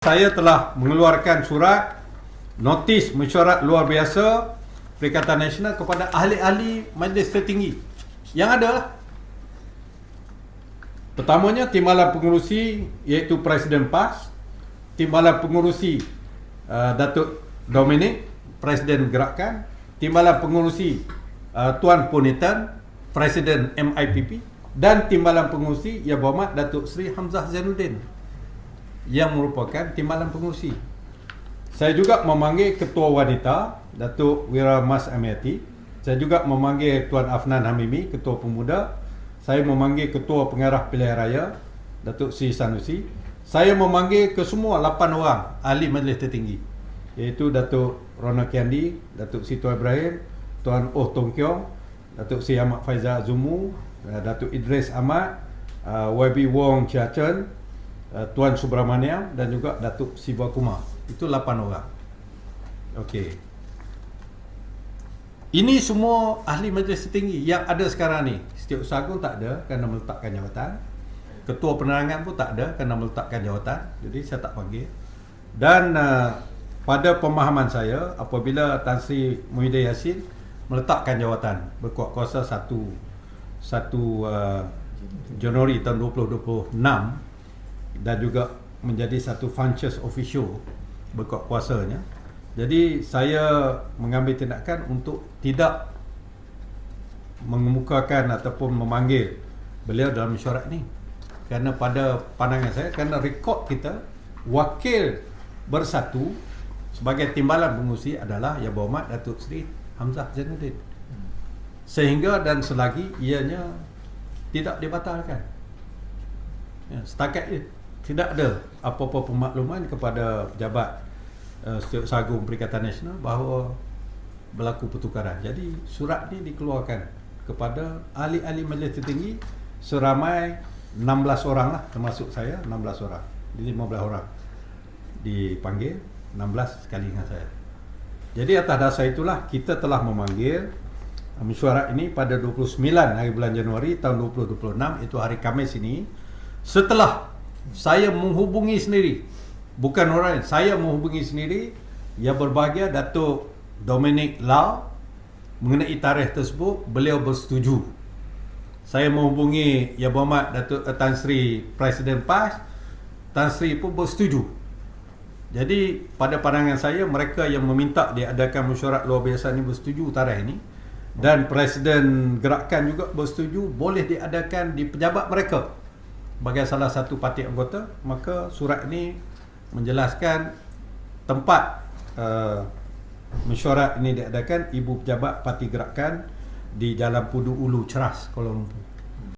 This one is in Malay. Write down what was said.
Saya telah mengeluarkan surat notis mesyuarat luar biasa Perikatan Nasional kepada ahli-ahli majlis tertinggi yang ada lah. Pertamanya timbalan pengurusi iaitu Presiden PAS, timbalan pengurusi uh, Datuk Dominic, Presiden Gerakan, timbalan pengurusi uh, Tuan Punitan, Presiden MIPP dan timbalan pengurusi Yang Berhormat Datuk Seri Hamzah Zainuddin yang merupakan timbalan pengurusi. Saya juga memanggil Ketua Wanita Datuk Wira Mas Amiati. Saya juga memanggil Tuan Afnan Hamimi Ketua Pemuda. Saya memanggil Ketua Pengarah Pilihan Raya Datuk Sri Sanusi. Saya memanggil ke semua 8 orang ahli majlis tertinggi iaitu Datuk Ronald Kiandi, Datuk Sri Tuan Ibrahim, Tuan Oh Tong Kiong, Datuk Sri Ahmad Faizal Zumu, Datuk Idris Ahmad, uh, YB Wong Chia Chen, uh, Tuan Subramaniam dan juga Datuk Siva Kumar. Itu 8 orang. Okey. Ini semua ahli majlis tertinggi yang ada sekarang ni. Setiausaha Agung tak ada kerana meletakkan jawatan. Ketua penerangan pun tak ada kerana meletakkan jawatan. Jadi saya tak panggil. Dan uh, pada pemahaman saya apabila Tan Sri Muhyiddin Yassin meletakkan jawatan berkuat kuasa 1 1 uh, Januari tahun 2026 dan juga menjadi satu functions official berkuat kuasanya. Jadi saya mengambil tindakan untuk tidak mengemukakan ataupun memanggil beliau dalam mesyuarat ini. Kerana pada pandangan saya, kerana rekod kita, wakil bersatu sebagai timbalan pengurusi adalah Yang Berhormat Datuk Seri Hamzah Zainuddin. Sehingga dan selagi ianya tidak dibatalkan. Ya, setakat ini tidak ada apa-apa pemakluman kepada pejabat uh, Setiausaha Agung Perikatan Nasional bahawa berlaku pertukaran. Jadi surat ini dikeluarkan kepada ahli-ahli majlis tertinggi seramai 16 orang lah termasuk saya 16 orang. Jadi 15 orang dipanggil 16 sekali dengan saya. Jadi atas dasar itulah kita telah memanggil mesyuarat ini pada 29 hari bulan Januari tahun 2026 itu hari Khamis ini setelah saya menghubungi sendiri. Bukan orang lain. Saya menghubungi sendiri. Yang berbahagia Datuk Dominic Lau mengenai tarikh tersebut beliau bersetuju. Saya menghubungi Yang Berhormat Datuk uh, Tan Sri Presiden PAS Tan Sri pun bersetuju. Jadi pada pandangan saya mereka yang meminta diadakan mesyuarat luar biasa ini bersetuju tarikh ini dan Presiden Gerakan juga bersetuju boleh diadakan di pejabat mereka sebagai salah satu parti anggota maka surat ini menjelaskan tempat uh, mesyuarat ini diadakan Ibu Pejabat Parti Gerakan di Jalan Pudu Ulu Ceras Kuala Lumpur